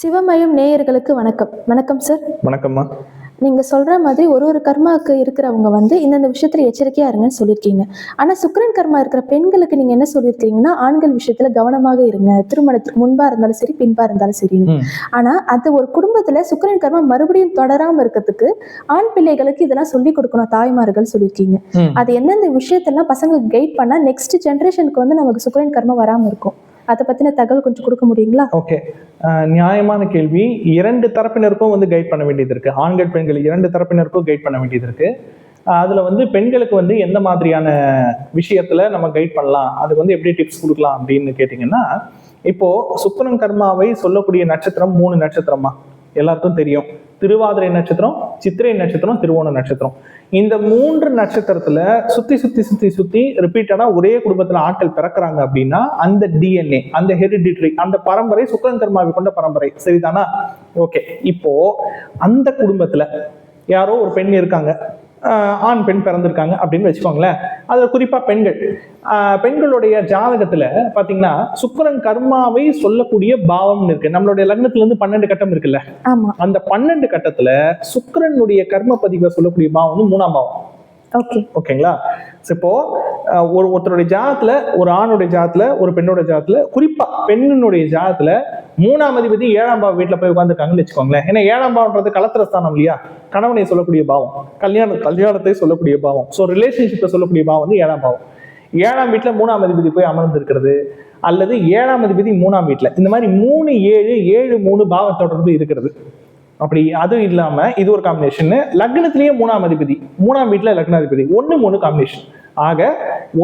சிவமயம் நேயர்களுக்கு வணக்கம். வணக்கம் சார் வணக்கம்மா. நீங்க சொல்ற மாதிரி ஒரு ஒரு கர்மாவுக்கு இருக்கிறவங்க வந்து இந்தந்த விஷயத்துல எச்சரிக்கையா இருங்கன்னு சொல்லியிருக்கீங்க. ஆனா சுக்கிரன் கர்மா இருக்கிற பெண்களுக்கு நீங்க என்ன சொல்லியிருக்கீங்கன்னா ஆண்கள் விஷயத்துல கவனமாக இருங்க. திருமணத்துக்கு முன்பா இருந்தாலும் சரி பின்பா இருந்தாலும் சரி. ஆனா அது ஒரு குடும்பத்துல சுக்கிரன் கர்மா மறுபடியும் தொடராம இருக்கிறதுக்கு ஆண் பிள்ளைகளுக்கு இதெல்லாம் சொல்லி கொடுக்கணும் தாய்மார்கள் சொல்லியிருக்கீங்க. அது எந்தெந்த விஷயத்தெல்லாம் பசங்களுக்கு கைட் பண்ணா நெக்ஸ்ட் ஜென்ரேஷனுக்கு வந்து நமக்கு சுக்கிரன் கர்மா வராம இருக்கும். அதை பத்தின தகவல் கொஞ்சம் கொடுக்க முடியுங்களா? ஓகே நியாயமான கேள்வி. இரண்டு தரப்பினருக்கும் வந்து கைட் பண்ண வேண்டியது இருக்கு. ஆண்கள் பெண்கள் இரண்டு தரப்பினருக்கும் கைட் பண்ண வேண்டியது இருக்கு. அதுல வந்து பெண்களுக்கு வந்து எந்த மாதிரியான விஷயத்துல நம்ம கைட் பண்ணலாம்? அதுக்கு வந்து எப்படி டிப்ஸ் கொடுக்கலாம் அப்படின்னு கேட்டிங்கன்னா இப்போ சுக்கரன் கர்மாவை சொல்லக்கூடிய நட்சத்திரம் மூணு நட்சத்திரமா? எல்லாருக்கும் தெரியும். திருவாதிரை நட்சத்திரம் சித்திரை நட்சத்திரம் திருவோண நட்சத்திரம். இந்த மூன்று நட்சத்திரத்துல சுத்தி சுத்தி சுத்தி சுத்தி ரிப்பீட்டடா ஒரே குடும்பத்துல ஆட்கள் பிறக்குறாங்க அப்படின்னா அந்த டிஎன்ஏ அந்த ஹெரிடிட்ரி அந்த பரம்பரை சுக்கரன் கர்மாவை கொண்ட பரம்பரை. சரிதானா? ஓகே இப்போ அந்த குடும்பத்துல யாரோ ஒரு பெண் இருக்காங்க. ஆண் பெண் பிறந்திருக்காங்க அப்படின்னு வச்சுக்கோங்களேன். அதுல குறிப்பா பெண்கள். பெண்களுடைய ஜாதகத்துல பாத்தீங்கன்னா சுக்கிரன் கர்மாவை சொல்லக்கூடிய பாவம்னு இருக்கு. நம்மளுடைய லக்னத்துல இருந்து பன்னெண்டு கட்டம் இருக்குல்ல? ஆமா. அந்த பன்னெண்டு கட்டத்துல சுக்கிரனுடைய கர்ம பதிவை சொல்லக்கூடிய பாவம் வந்து மூணாம் பாவம். ஓகே. ஓகேங்களா? இப்போ ஒரு ஒருத்தருடைய ஜாதத்துல ஒரு ஆணுடைய ஜாதத்துல ஒரு பெண்ணோட ஜாதத்துல குறிப்பா பெண்ணினுடைய ஜாதத்துல மூணாம் அதிபதி ஏழாம் பாவம் வீட்டுல போய் உட்காந்துருக்காங்கன்னு வச்சுக்கோங்களேன். ஏன்னா ஏழாம் பாவம்ன்றது கலத்திர ஸ்தானம் இல்லையா? கணவனை சொல்லக்கூடிய பாவம் கல்யாண கல்யாணத்தை சொல்லக்கூடிய பாவம். ஸோ ரிலேஷன்ஷிப்பை சொல்லக்கூடிய பாவம் வந்து ஏழாம் பாவம். ஏழாம் வீட்டில் மூணாம் அதிபதி போய் அமர்ந்திருக்கிறது அல்லது ஏழாம் அதிபதி மூணாம் வீட்டில் இந்த மாதிரி மூணு ஏழு ஏழு மூணு பாவ தொடர்பு இருக்கிறது. அப்படி அதுவும் இல்லாம இது ஒரு காம்பினேஷன் லக்னத்திலேயே மூணாம் அதிபதி மூணாம் வீட்டில் லக்னாதிபதி. ஒன்று மூணு காம்பினேஷன் ஆக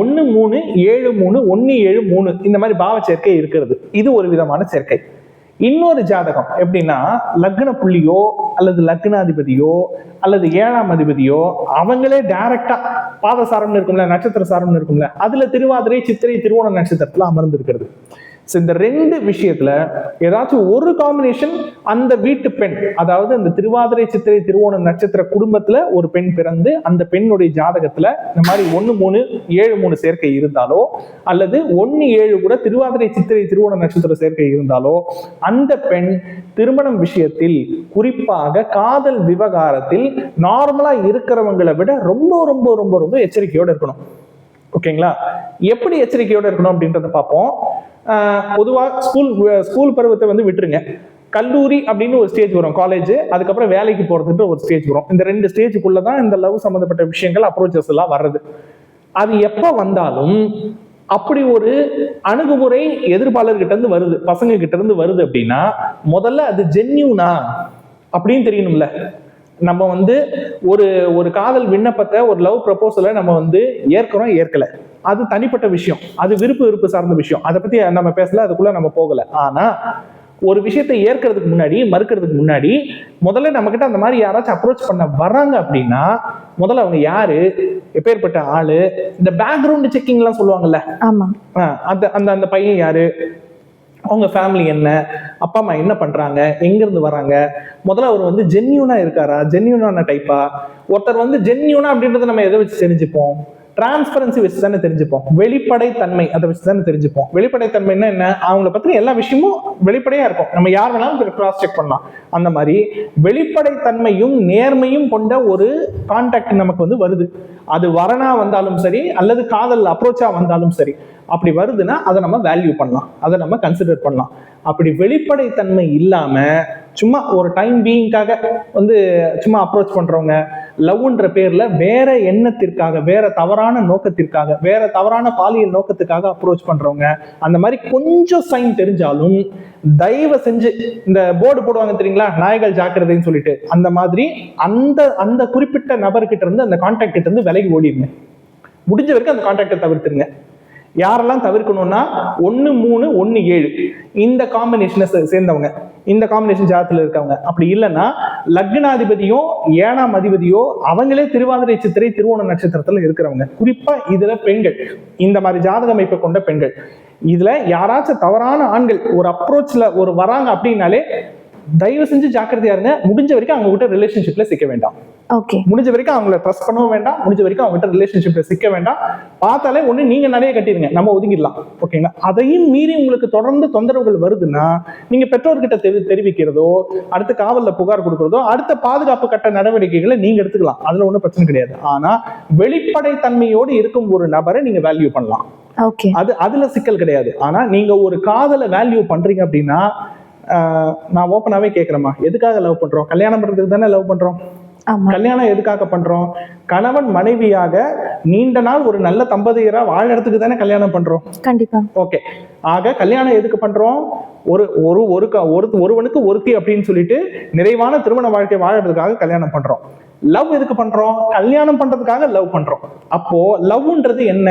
ஒன்று மூணு ஏழு மூணு ஒன்று ஏழு மூணு இந்த மாதிரி பாவ சேர்க்கை இருக்கிறது. இது ஒரு விதமான சேர்க்கை. இன்னொரு ஜாதகம் எப்படின்னா லக்ன புள்ளியோ அல்லது லக்னாதிபதியோ அல்லது ஏழாம் அதிபதியோ அவங்களே டைரக்டா பாதசாரம்னு இருக்கும்ல நட்சத்திர சாரம்னு இருக்கும்ல அதுல திருவாதிரை சித்திரை திருவோண நட்சத்திரத்துல அமர்ந்து இருக்கிறது ஸோ இந்த ரெண்டு விஷயத்துல ஏதாச்சும் ஒரு காம்பினேஷன் அந்த வீட்டு பெண் அதாவது அந்த திருவாதிரை சித்திரை திருவோண நட்சத்திர குடும்பத்துல ஒரு பெண் பிறந்து அந்த பெண்ணுடைய ஜாதகத்துல இந்த மாதிரி ஒன்று மூணு ஏழு மூணு சேர்க்கை இருந்தாலோ அல்லது ஒன்னு ஏழு கூட திருவாதிரை சித்திரை திருவோண நட்சத்திர சேர்க்கை இருந்தாலோ அந்த பெண் திருமணம் விஷயத்தில் குறிப்பாக காதல் விவகாரத்தில் நார்மலா இருக்கிறவங்களை விட ரொம்ப ரொம்ப ரொம்ப ரொம்ப எச்சரிக்கையோட இருக்கணும். ஓகேங்களா எப்படி எச்சரிக்கையோட இருக்கணும் அப்படின்றத பார்ப்போம். பொதுவாக ஸ்கூல் ஸ்கூல் பருவத்தை வந்து விட்டுருங்க. கல்லூரி அப்படின்னு ஒரு ஸ்டேஜ் வரும் காலேஜ் அதுக்கப்புறம் வேலைக்கு போகிறதுன்ற ஒரு ஸ்டேஜ் வரும். இந்த ரெண்டு ஸ்டேஜுக்குள்ள தான் இந்த லவ் சம்மந்தப்பட்ட விஷயங்கள் அப்ரோச்சஸ் எல்லாம் வர்றது. அது எப்போ வந்தாலும் அப்படி ஒரு அணுகுமுறை எதிர்ப்பாளர்கிட்ட இருந்து வருது பசங்க கிட்ட இருந்து வருது அப்படின்னா முதல்ல அது ஜென்யூனா அப்படின்னு தெரியணும்ல. நம்ம வந்து ஒரு ஒரு காதல் விண்ணப்பத்தை ஒரு லவ் ப்ரப்போசலை நம்ம வந்து ஏற்கிறோம் ஏற்கலை. அது தனிப்பட்ட விஷயம். அது விருப்பு விருப்பு சார்ந்த விஷயம். அதை பத்தி நம்ம பேசல அதுக்குள்ள நம்ம போகல. ஆனா ஒரு விஷயத்தை ஏற்கிறதுக்கு முன்னாடி மறுக்கிறதுக்கு முன்னாடி முதல்ல நம்ம கிட்ட அந்த மாதிரி யாராச்சும் அப்ரோச் பண்ண வர்றாங்க அப்படின்னா முதல்ல அவங்க யாரு எப்பேற்பட்ட ஆளு இந்த பேக்ரவுண்ட் செக்கிங் எல்லாம் சொல்லுவாங்கல்ல. அந்த அந்த அந்த பையன் யாரு அவங்க ஃபேமிலி என்ன அப்பா அம்மா என்ன பண்றாங்க எங்க இருந்து வராங்க முதல்ல அவர் வந்து ஜென்யூனா இருக்காரா ஜென்யூனான டைப்பா ஒருத்தர் வந்து ஜென்யூனா அப்படின்றத நம்ம எதை வச்சு தெரிஞ்சுப்போம்? டிரான்ஸ்பரன்சி வச்சு தானே தெரிஞ்சுப்போம். வெளிப்படை தன்மை அதை வச்சு தானே தெரிஞ்சுப்போம். வெளிப்படை தன்மைன்னா என்ன? அவங்கள பத்தின எல்லா விஷயமும் வெளிப்படையா இருக்கும். நம்ம யார் வேணாலும் கிராஸ் செக் பண்ணலாம். அந்த மாதிரி வெளிப்படை தன்மையும் நேர்மையும் கொண்ட ஒரு கான்டாக்ட் நமக்கு வந்து வருது. அது வரனா வந்தாலும் சரி அல்லது காதல் அப்ரோச்சா வந்தாலும் சரி. அப்படி வருதுன்னா அதை நம்ம வேல்யூ பண்ணலாம். அதை நம்ம கன்சிடர் பண்ணலாம். அப்படி வெளிப்படைத்தன்மை இல்லாம சும்மா ஒரு டைம் பீயிங்காக வந்து சும்மா அப்ரோச் பண்றவங்க லவ்ன்ற பேர்ல வேற எண்ணத்திற்காக வேற தவறான நோக்கத்திற்காக வேற தவறான பாலியல் நோக்கத்துக்காக அப்ரோச் பண்றவங்க அந்த மாதிரி கொஞ்சம் சைன் தெரிஞ்சாலும் தயவு செஞ்சு இந்த போர்டு போடுவாங்க தெரியுங்களா? நாய்கள் ஜாக்கிரதைன்னு சொல்லிட்டு. அந்த மாதிரி அந்த அந்த குறிப்பிட்ட நபர்கிட்ட இருந்து அந்த கான்டாக்ட் கிட்ட இருந்து விலகி ஓடிடுங்க முடிஞ்ச வரைக்கும் அந்த கான்டாக்டை தவிர்த்துருங்க. யாரெல்லாம் தவிர்க்கணும்னா ஒன்று மூணு ஒன்று ஏழு. இந்த காம்பினேஷனை சேர்ந்தவங்க. இந்த காம்பினேஷன் ஜாதத்தில் இருக்கவங்க. அப்படி இல்லைன்னா லக்னாதிபதியோ ஏழாம் அதிபதியோ அவங்களே திருவாதிரை சித்திரை திருவோண நட்சத்திரத்தில் இருக்கிறவங்க. குறிப்பாக இதில் பெண்கள். இந்த மாதிரி ஜாதக அமைப்பை கொண்ட பெண்கள். இதுல யாராச்சும் தவறான ஆண்கள் ஒரு அப்ரோச்ல ஒரு வராங்க அப்படின்னாலே தயவு செஞ்சு ஜாக்கிரதையா இருங்க. முடிஞ்ச வரைக்கும் அவங்க கிட்ட ரிலேஷன்ஷிப்ல சிக்க வேண்டாம். ஓகே முடிஞ்ச வரைக்கும் அவங்கள ட்ரஸ்ட் பண்ணவும் வேண்டாம். முடிஞ்ச வரைக்கும் அவங்க கிட்ட ரிலேஷன்ஷிப்ல சிக்க வேண்டாம். பார்த்தாலே ஒண்ணு நீங்க நிறைய கட்டிருங்க நம்ம ஒதுங்கிடலாம். ஓகேங்களா அதையும் மீறி உங்களுக்கு தொடர்ந்து தொந்தரவுகள் வருதுன்னா நீங்க பெற்றோர்கிட்ட தெரி தெரிவிக்கிறதோ அடுத்து காவல்ல புகார் கொடுக்கறதோ அடுத்த பாதுகாப்பு கட்ட நடவடிக்கைகளை நீங்க எடுத்துக்கலாம். அதுல ஒண்ணும் பிரச்சனை கிடையாது. ஆனா வெளிப்படை தன்மையோடு இருக்கும் ஒரு நபரை நீங்க வேல்யூ பண்ணலாம். ஓகே அது அதுல சிக்கல் கிடையாது. ஆனா நீங்க ஒரு காதலை வேல்யூ பண்றீங்க அப்படின்னா நான் ஓப்பனாவே கேக்குறேம்மா. எதுக்காக லவ் பண்றோம்? கல்யாணம் பண்றதுக்கு தானே லவ் பண்றோம்? ஆமா. கல்யாணம் எதுக்காக பண்றோம்? கணவன் மனைவியாக நீண்ட நாள் ஒரு நல்ல தம்பதியரா வாழறதுக்கு தானே கல்யாணம் பண்றோம். கண்டிப்பா. ஓகே ஆக கல்யாணம் எதுக்கு பண்றோம்? ஒரு ஒரு ஒரு ஒருவனுக்கு ஒருத்தி அப்படின்னு சொல்லிட்டு நிறைவான திருமண வாழ்க்கை வாழறதுக்காக கல்யாணம் பண்றோம். லவ் எதுக்கு பண்றோம்? கல்யாணம் பண்றதுக்காக லவ் பண்றோம். அப்போ லவ்ன்றது என்ன?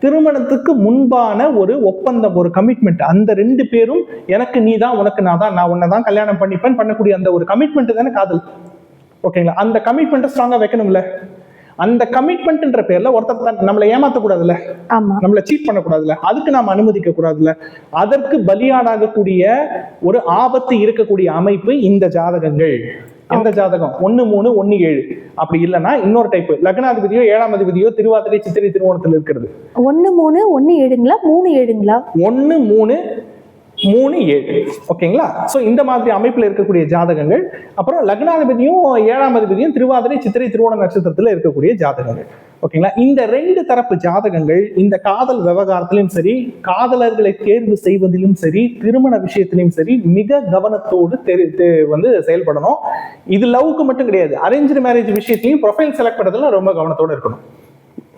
திருமணத்துக்கு முன்பான ஒரு ஒப்பந்தம் ஒரு கமிட்மெண்ட் அந்த ரெண்டு பேரும் எனக்கு நீ தான் உனக்கு நான் தான் நான் உன்னை தான் கல்யாணம் பண்ணிப்பேன். பண்ணக்கூடிய அந்த ஒரு கமிட்மெண்ட் தானே காதல். ஓகேங்களா அந்த கமிட்மெண்ட்டை ஸ்ட்ராங்கா வைக்கணும்ல? அந்த கமிட்மெண்ட்ன்ற பேர்ல ஒருத்தர் தான் நம்மளை ஏமாத்தக்கூடாதுல்ல? ஆமா. நம்மளை சீட் பண்ணக்கூடாதுல்ல? அதுக்கு நாம் அனுமதிக்க கூடாதுல்ல அதற்கு பலியாடாகக்கூடிய ஒரு ஆபத்து இருக்கக்கூடிய அமைப்பு இந்த ஜாதகங்கள். எந்த ஜாதகம்? ஒண்ணு மூணு ஒண்ணு ஏழு. அப்படி இல்லைன்னா இன்னொரு டைப் லக்னாதிபதியோ ஏழாம் அதிபதியோ திருவாதிரை சித்திரை திருவோணத்தில் இருக்கிறது. ஒண்ணு மூணு ஒண்ணு ஏழுங்களா? மூணு ஏழுங்களா? ஒண்ணு மூணு மூணு ஏழு. ஓகேங்களா? ஸோ இந்த மாதிரி அமைப்பில் இருக்கக்கூடிய ஜாதகங்கள் அப்புறம் லக்னாதிபதியும் ஏழாம் அதிபதியும் திருவாதிரை சித்திரை திருவோண நட்சத்திரத்தில் இருக்கக்கூடிய ஜாதகங்கள். ஓகேங்களா? இந்த ரெண்டு தரப்பு ஜாதகங்கள் இந்த காதல் விவகாரத்திலும் சரி காதலர்களை தேர்வு செய்வதிலும் சரி திருமண விஷயத்திலும் சரி மிக கவனத்தோடு தெரி வந்து செயல்படணும். இது லவ்க்கு மட்டும் கிடையாது. அரேஞ்ச் மேரேஜ் விஷயத்திலையும் ப்ரொஃபைல் செலக்ட் பண்ணுறதுல ரொம்ப கவனத்தோடு இருக்கணும்.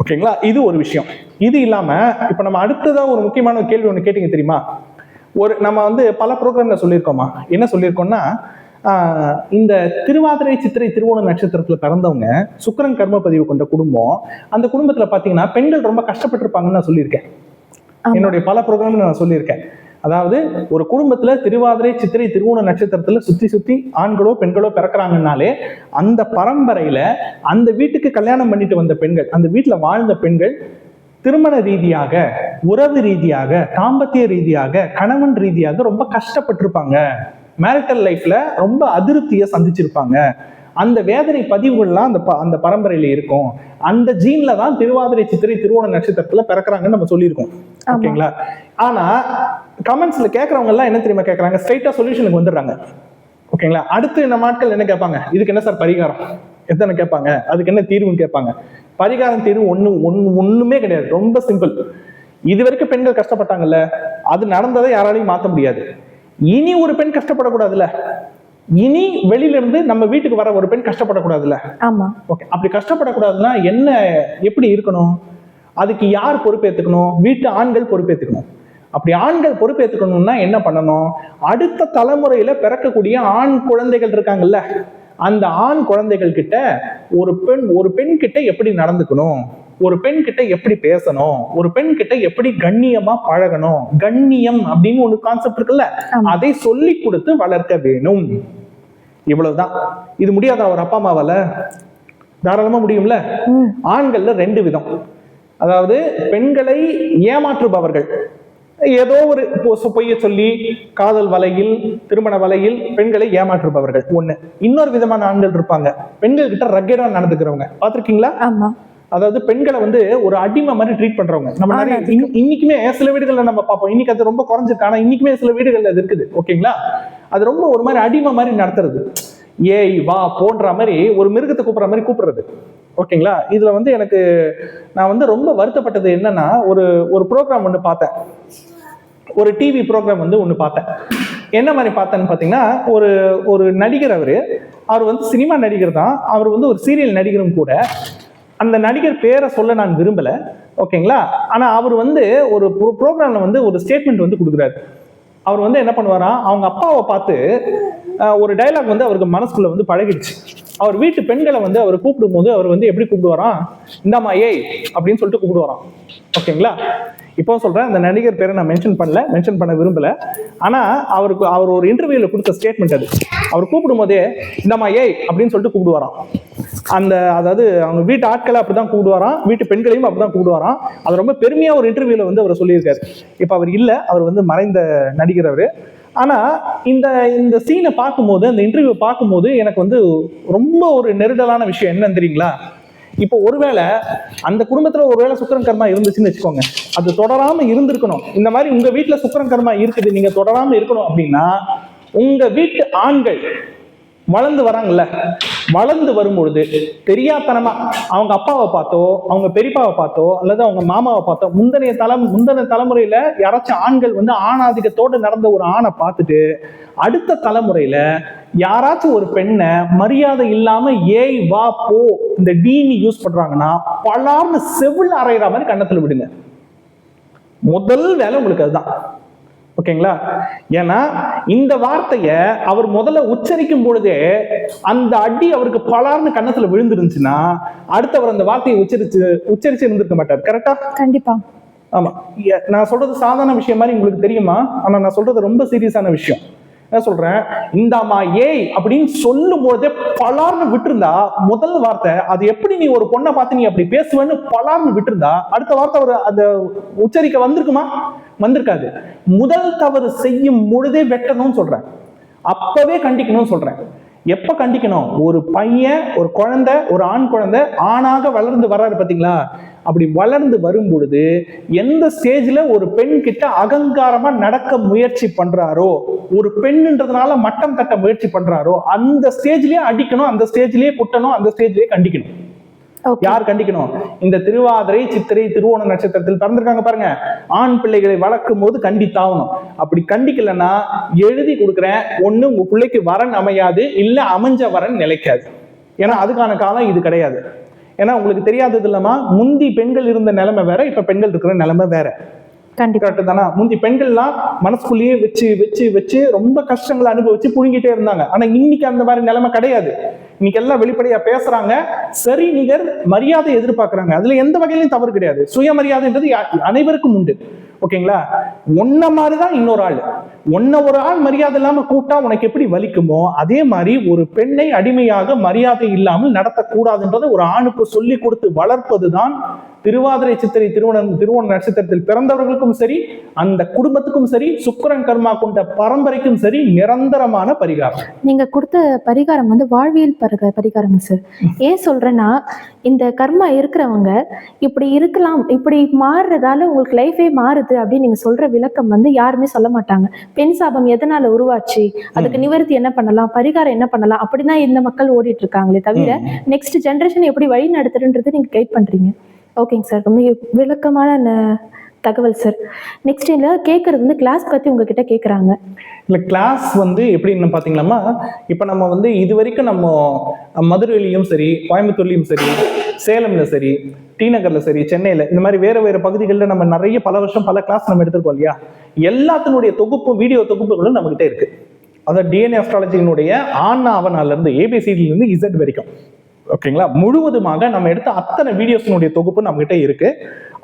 ஓகேங்களா? இது ஒரு விஷயம். இது இல்லாம இப்ப நம்ம அடுத்ததாக ஒரு முக்கியமான கேள்வி ஒன்று கேட்டீங்க தெரியுமா? ஒரு நம்ம வந்து பல ப்ரோக்ராம்ல சொல்லியிருக்கோமா? என்ன சொல்லியிருக்கோம்னா இந்த திருவாதிரை சித்திரை திருவோண நட்சத்திரத்துல பிறந்தவங்க சுக்கிரன் கர்ம பதிவு கொண்ட குடும்பம் அந்த குடும்பத்துல பாத்தீங்கன்னா பெண்கள் ரொம்ப கஷ்டப்பட்டிருப்பாங்கன்னு நான் சொல்லியிருக்கேன். என்னுடைய பல ப்ரோக்ராம்ல நான் சொல்லியிருக்கேன். அதாவது ஒரு குடும்பத்துல திருவாதிரை சித்திரை திருவோண நட்சத்திரத்துல சுத்தி சுத்தி ஆண்களோ பெண்களோ பிறக்கிறாங்கன்னாலே அந்த பரம்பரையில அந்த வீட்டுக்கு கல்யாணம் பண்ணிட்டு வந்த பெண்கள் அந்த வீட்டுல வாழ்ந்த பெண்கள் திருமண ரீதியாக உறவு ரீதியாக தாம்பத்திய ரீதியாக கணவன் ரீதியாக ரொம்ப கஷ்டப்பட்டிருப்பாங்க. மேரிட்டல் லைஃப்ல ரொம்ப அதிருப்தியை சந்திச்சிருப்பாங்க. அந்த வேதனை பதிவுகள்லாம் அந்த ப- அந்த பரம்பரையில இருக்கும். அந்த ஜீன்ல தான் திருவாதிரை சித்திரை திருவோண நட்சத்திரத்துல பிறக்கிறாங்கன்னு நம்ம சொல்லியிருக்கோம். ஓகேங்களா? ஆனா கமெண்ட்ஸ்ல கேட்கறவங்க எல்லாம் என்ன தெரியுமா கேட்கறாங்க ஸ்ட்ரைட்டா சொல்யூஷனுக்கு வந்துடுறாங்க. ஓகேங்களா? அடுத்து நம்ம ஆட்கள் என்ன கேட்பாங்க? இதுக்கு என்ன சார் பரிகாரம்? எத்தனை கேட்பாங்க? அதுக்கு என்ன தீர்வுன்னு கேட்பாங்க? பரிகாரம் தீர்வு ஒண்ணு ஒண்ணு ஒண்ணுமே கிடையாது. ரொம்ப சிம்பிள் இது வரைக்கும் பெண்கள் கஷ்டப்பட்டாங்கல்ல அது நடந்ததை யாராலையும் மாத்த முடியாது. இனி ஒரு பெண் கஷ்டப்படக்கூடாதுல்ல? இனி வெளியில இருந்து நம்ம வீட்டுக்கு வர ஒரு பெண் கஷ்டப்படக்கூடாதுல்ல? ஆமா. ஓகே அப்படி கஷ்டப்படக்கூடாதுன்னா என்ன எப்படி இருக்கணும்? அதுக்கு யார் பொறுப்பேற்றுக்கணும் வீட்டு ஆண்கள் பொறுப்பேற்றுக்கணும் அப்படி ஆண்கள் பொறுப்பேற்றுக்கணும்னா என்ன பண்ணணும்? அடுத்த தலைமுறையில பிறக்கக்கூடிய ஆண் குழந்தைகள் இருக்காங்கல்ல அந்த ஆண் குழந்தைகள் கிட்ட ஒரு பெண் ஒரு பெண் கிட்ட எப்படி நடந்துக்கணும்? ஒரு பெண் கிட்ட எப்படி பேசணும்? ஒரு பெண் கிட்ட எப்படி கண்ணியமா பழகணும்? கண்ணியம் அப்படின்னு ஒரு கான்செப்ட் இருக்குல்ல. அதை சொல்லி கொடுத்து வளர்க்க வேணும். இவ்வளவுதான். இது முடியாதா ஒரு அப்பா அம்மாவால தாராளமா முடியும்ல? ஆண்கள்ல ரெண்டு விதம். அதாவது பெண்களை ஏமாற்றுபவர்கள். ஏதோ ஒரு பொய்யை சொல்லி காதல் வலையில் திருமண வலையில் பெண்களை ஏமாற்றுபவர்கள். ஒண்ணு. இன்னொரு விதமான ஆண்கள் இருப்பாங்க. பெண்கள் கிட்ட ரக்கெடா நடந்துக்கிறவங்க. பாத்திருக்கீங்களா ஆமா. அதாவது பெண்களை வந்து ஒரு அடிமை மாதிரி ட்ரீட் பண்றவங்க. நம்ம நிறைய இன்னி- இன்னைக்குமே சில வீடுகள்ல நம்ம பார்ப்போம். இன்னைக்கு அது ரொம்ப குறைஞ்சிருக்கு. ஆனா இன்னைக்குமே சில வீடுகள்ல அது இருக்குது. ஓகேங்களா? அது ரொம்ப ஒரு மாதிரி அடிமை மாதிரி நடத்துறது. ஏய் வா போன்ற மாதிரி ஒரு மிருகத்தை கூப்பிடுற மாதிரி கூப்பிடுறது. ஓகேங்களா? இதுல வந்து எனக்கு நான் வந்து ரொம்ப வருத்தப்பட்டது என்னன்னா ஒரு ஒரு ப்ரோக்ராம் ஒன்று பார்த்தேன். ஒரு டிவி ப்ரோக்ராம் வந்து ஒன்று பார்த்தேன். என்ன மாதிரி பார்த்தேன்னு பார்த்தீங்கன்னா ஒரு ஒரு நடிகர் அவர் அவர் வந்து சினிமா நடிகர் தான். அவர் வந்து ஒரு சீரியல் நடிகரும் கூட. அந்த நடிகர் பேரை சொல்ல நான் விரும்பல ஓகேங்களா? ஆனால் அவர் வந்து ஒரு ப்ரோக்ராமில் வந்து ஒரு ஸ்டேட்மெண்ட் வந்து கொடுக்குறாரு. அவர் வந்து என்ன பண்ணுவாராம் அவங்க அப்பாவை பார்த்து ஒரு டயலாக் வந்து அவருக்கு மனசுக்குள்ள வந்து பழகிடுச்சு. அவர் வீட்டு பெண்களை வந்து அவர் கூப்பிடும்போது அவர் வந்து எப்படி கூப்பிடுவாராம் இந்தாம்மா ஏய் அப்படின்னு சொல்லிட்டு கூப்பிடுவாராம். ஓகேங்களா? இப்போ சொல்றேன் அந்த நடிகர் பேரை நான் மென்ஷன் பண்ணல மென்ஷன் பண்ண விரும்பல. ஆனா அவருக்கு அவர் ஒரு இன்டர்வியூல கொடுத்த ஸ்டேட்மெண்ட் அது. அவர் கூப்பிடும் போதே இந்தம்மா ஏய் அப்படின்னு சொல்லிட்டு கூப்பிடுவாராம். அந்த அதாவது அவங்க வீட்டு ஆட்களை அப்படிதான் கூப்பிடுவாராம் வீட்டு பெண்களையும் அப்படிதான் கூப்பிடுவாராம். அது ரொம்ப பெருமையா ஒரு இன்டர்வியூல வந்து அவர் சொல்லியிருக்காரு. இப்ப அவர் இல்ல அவர் வந்து மறைந்த நடிகர் அவரு. ஆனா இந்த இந்த சீனை பார்க்கும்போது அந்த இன்டர்வியூ பார்க்கும்போது எனக்கு வந்து ரொம்ப ஒரு நெருடலான விஷயம் என்னன்னு தெரியுங்களா? இப்போ ஒருவேளை அந்த குடும்பத்துல ஒருவேளை சுக்கரன் கர்மா இருந்துச்சுன்னு வச்சுக்கோங்க. அது தொடராம இருந்திருக்கணும். இந்த மாதிரி உங்க வீட்டுல சுக்கரன் கர்மா இருக்குது நீங்க தொடராம இருக்கணும் அப்படின்னா உங்க வீட்டு ஆண்கள் வளர்ந்து வராங்கல்ல? வளர்ந்து வரும்பொழுது தெரியாதனமா அவங்க அப்பாவை பார்த்தோ அவங்க பெரியப்பாவை பார்த்தோ அல்லது அவங்க மாமாவை பார்த்தோ முந்தைய தலை முந்தின தலைமுறையில யாராச்சும் ஆண்கள் வந்து ஆணாதிக்கத்தோடு நடந்த ஒரு ஆணை பார்த்துட்டு அடுத்த தலைமுறையில யாராச்சும் ஒரு பெண்ணை மரியாதை இல்லாம ஏய் வா போ இந்த டீனி யூஸ் பண்றாங்கன்னா பலார்னு செவில் அறையிற மாதிரி கண்ணத்துல விடுங்க. முதல் வேலை உங்களுக்கு அதுதான். ஓகேங்களா? ஏன்னா இந்த வார்த்தைய அவர் முதல்ல உச்சரிக்கும் பொழுதே அந்த அடி அவருக்கு பலார்னு கன்னத்துல விழுந்துருந்துச்சுன்னா அடுத்தவர் அந்த வார்த்தையை உச்சரிச்சு உச்சரிச்சு இருந்திருக்க மாட்டார். கரெக்டா கண்டிப்பா. ஆமா. நான் சொல்றது சாதாரண விஷயம் மாதிரி உங்களுக்கு தெரியுமா? ஆனா நான் சொல்றது ரொம்ப சீரியஸான விஷயம். என்ன சொல்றேன்? இந்தாமா ஏய் அப்படின்னு சொல்லும் பொழுதே பலார்னு விட்டிருந்தா முதல் வார்த்தை அது எப்படி நீ ஒரு பொண்ணை பார்த்து நீ அப்படி பேசுவேன்னு பலார்னு விட்டிருந்தா அடுத்த வார்த்தை ஒரு அந்த உச்சரிக்க வந்திருக்குமா? வந்திருக்காது. முதல் தவறு செய்யும் பொழுதே வெட்டணும்னு சொல்றேன். அப்பவே கண்டிக்கணும்னு சொல்றேன். எப்ப கண்டிக்கணும்? ஒரு பையன் ஒரு குழந்தை ஒரு ஆண் குழந்தை ஆணாக வளர்ந்து வர்றாரு பாத்தீங்களா? அப்படி வளர்ந்து வரும் பொழுது எந்த ஸ்டேஜ்ல ஒரு பெண் கிட்ட அகங்காரமா நடக்க முயற்சி பண்றாரோ ஒரு பெண்ணுன்றதுனால மட்டம் தட்ட முயற்சி பண்றாரோ அந்த ஸ்டேஜ்லயே அடிக்கணும் அந்த ஸ்டேஜ்லயே குட்டணும் அந்த ஸ்டேஜ்லயே கண்டிக்கணும். யார் கண்டிக்கணும்? இந்த திருவாதிரை சித்திரை திருவோண நட்சத்திரத்தில் பிறந்திருக்காங்க பாருங்க. ஆண் பிள்ளைகளை வளர்க்கும் போது கண்டித்தாகணும். அப்படி கண்டிக்கலன்னா எழுதி கொடுக்குறேன். ஒண்ணு உங்க பிள்ளைக்கு வரன் அமையாது. இல்ல அமைஞ்ச வரன் நிலைக்காது. ஏன்னா அதுக்கான காலம் இது கிடையாது. ஏன்னா உங்களுக்கு தெரியாதது இல்லாம முந்தி பெண்கள் இருந்த நிலைமை வேற இப்ப பெண்கள் இருக்கிற நிலைமை வேற. கண்டிப்பா. கரெக்ட் தானா? முந்தி பெண்கள்லாம் மனசுக்குள்ளேயே வச்சு வச்சு வச்சு ரொம்ப கஷ்டங்களை அனுபவிச்சு புழுங்கிட்டே இருந்தாங்க. ஆனா இன்னைக்கு அந்த மாதிரி நிலைமை கிடையாது. இன்னைக்கு எல்லாம் வெளிப்படையா பேசுறாங்க. சரி நிகர் மரியாதை எதிர்பார்க்கறாங்க. அதுல எந்த வகையிலும் தவறு கிடையாது. சுயமரியாதைன்றது அனைவருக்கும் உண்டு. ஓகேங்களா? ஒன்ன மாதிரிதான் இன்னொரு ஆள். ஒன்ன ஒரு ஆள் மரியாதை இல்லாம கூப்பிட்டா உனக்கு எப்படி வலிக்குமோ அதே மாதிரி ஒரு பெண்ணை அடிமையாக மரியாதை இல்லாமல் நடத்தக்கூடாதுன்றதை ஒரு ஆணுக்கு சொல்லி கொடுத்து வளர்ப்பதுதான் திருவாதிரை சித்திரை திருவண்ண திருவோண நட்சத்திரத்தில் பிறந்தவர்களுக்கும் சரி அந்த குடும்பத்துக்கும் சரி சுக்கிரன் கர்மா கொண்ட பரம்பரைக்கும் சரி நிரந்தரமான பரிகாரம். நீங்க கொடுத்த பரிகாரம் வந்து வாழ்வியல் பரிக பரிகாரம் சார் ஏன் சொல்றேன்னா இந்த கர்மா இருக்கிறவங்க இப்படி இருக்கலாம் இப்படி மாறுறதால உங்களுக்கு லைஃபே மாறுது அப்படின்னு நீங்க சொல்ற விளக்கம் வந்து யாருமே சொல்ல மாட்டாங்க. பெண் சாபம் எதனால உருவாச்சு? அதுக்கு நிவர்த்தி என்ன பண்ணலாம்? பரிகாரம் என்ன பண்ணலாம்? அப்படிதான் இந்த மக்கள் ஓடிட்டு இருக்காங்களே தவிர நெக்ஸ்ட் ஜென்ரேஷன் எப்படி வழி நடத்துறன்றது நீங்க கைட் பண்றீங்க. ஓகேங்க சார். ரொம்ப விளக்கமான தகவல் சார். நெக்ஸ்ட் இதில் கேட்கறது வந்து கிளாஸ் பற்றி உங்ககிட்ட கேட்குறாங்க இல்லை கிளாஸ் வந்து எப்படின்னு பார்த்தீங்களா இப்போ நம்ம வந்து இது வரைக்கும் நம்ம மதுரையிலையும் சரி கோயம்புத்தூர்லேயும் சரி சேலம்ல சரி டி நகர்ல சரி சென்னையில இந்த மாதிரி வேற வேற பகுதிகளில் நம்ம நிறைய பல வருஷம் பல கிளாஸ் நம்ம எடுத்திருக்கோம் இல்லையா? எல்லாத்தினுடைய தொகுப்பு வீடியோ தொகுப்புகளும் நம்மகிட்ட இருக்குது இருக்கு அதாவது டிஎன்ஏ அஸ்ட்ராலஜியினுடைய ஆன் ஆவணால இருந்து இசட் வரைக்கும். ஓகேங்களா? முழுவதுமாக நம்ம எடுத்த அத்தனை வீடியோஸ்னுடைய தொகுப்பு நம்மகிட்ட இருக்கு.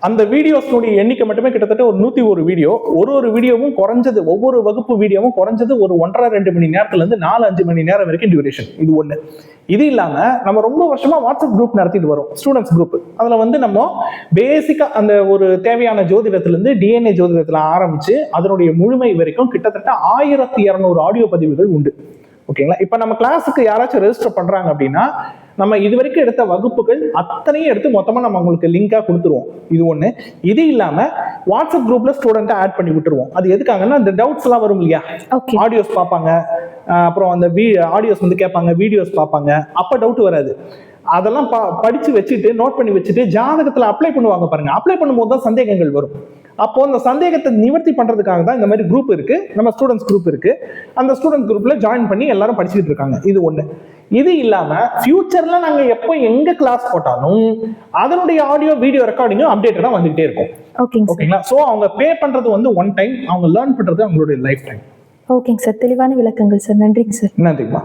அந்த வீடியோஸ்னுடைய எண்ணிக்கை மட்டுமே கிட்டத்தட்ட ஒரு நூத்தி ஒரு வீடியோ. ஒரு ஒரு வீடியோவும் குறைஞ்சது ஒவ்வொரு வகுப்பு வீடியோவும் குறைஞ்சது ஒரு ஒன்றரை ரெண்டு மணி நேரத்துல இருந்து நாலு அஞ்சு மணி நேரம் வரைக்கும் டியூரேஷன் இது ஒண்ணு. இது இல்லாம நம்ம ரொம்ப வருஷமா வாட்ஸ்அப் குரூப் நடத்திட்டு வரோம். ஸ்டூடெண்ட்ஸ் குரூப் அதுல வந்து நம்ம பேசிக்கா அந்த ஒரு தேவையான ஜோதிடத்துல இருந்து டிஎன்ஏ ஜோதிடத்துல ஆரம்பிச்சு அதனுடைய முழுமை வரைக்கும் கிட்டத்தட்ட ஆயிரத்தி இரநூறு ஆடியோ பதிவுகள் உண்டு. ஓகேங்களா? இப்ப நம்ம கிளாஸுக்கு யாராச்சும் ரெஜிஸ்டர் பண்றாங்க அப்படின்னா நம்ம இது வரைக்கும் எடுத்த வகுப்புகள் அத்தனையும் எடுத்து மொத்தமா நம்ம உங்களுக்கு லிங்கா கொடுத்துருவோம். இது ஒண்ணு. இது இல்லாம வாட்ஸ்அப் குரூப்ல ஸ்டூடெண்ட்டை ஆட் பண்ணி விட்டுருவோம். அது எதுக்காகன்னா இந்த டவுட்ஸ் எல்லாம் வரும் இல்லையா? ஆடியோஸ் பார்ப்பாங்க. அப்புறம் அந்த வீ ஆடியோஸ் வந்து கேட்பாங்க வீடியோஸ் பார்ப்பாங்க. அப்ப டவுட் வராது. அதெல்லாம் ப படிச்சு வச்சுட்டு நோட் பண்ணி வச்சுட்டு ஜாதகத்துல அப்ளை பண்ணுவாங்க பாருங்க. அப்ளை பண்ணும்போது தான் சந்தேகங்கள் வரும். அப்போ அந்த சந்தேகத்தை நிவர்த்தி பண்றதுக்காக தான் இந்த மாதிரி குரூப் இருக்கு. நம்ம ஸ்டூடெண்ட்ஸ் குரூப் இருக்கு. அந்த ஸ்டூடெண்ட் குரூப்ல ஜாயின் பண்ணி எல்லாரும் படிச்சுட்டு இருக்காங்க. இது ஒண்ணு. இது இல்லாம ஃபியூச்சர்ல நாங்க எப்போ எங்க கிளாஸ் போட்டாலும் அதனுடைய ஆடியோ வீடியோ ரெக்கார்டிங்கும் அப்டேட்டடா வந்துகிட்டே இருக்கும். ஓகேங்களா சோ அவங்க பே பண்றது வந்து ஒன் டைம் அவங்க லேர்ன் பண்றது அவங்களுடைய லைஃப் டைம் ஓகேங்க சார் தெளிவான விளக்கங்கள் சார் நன்றிங்க சார் நன்றிம்மா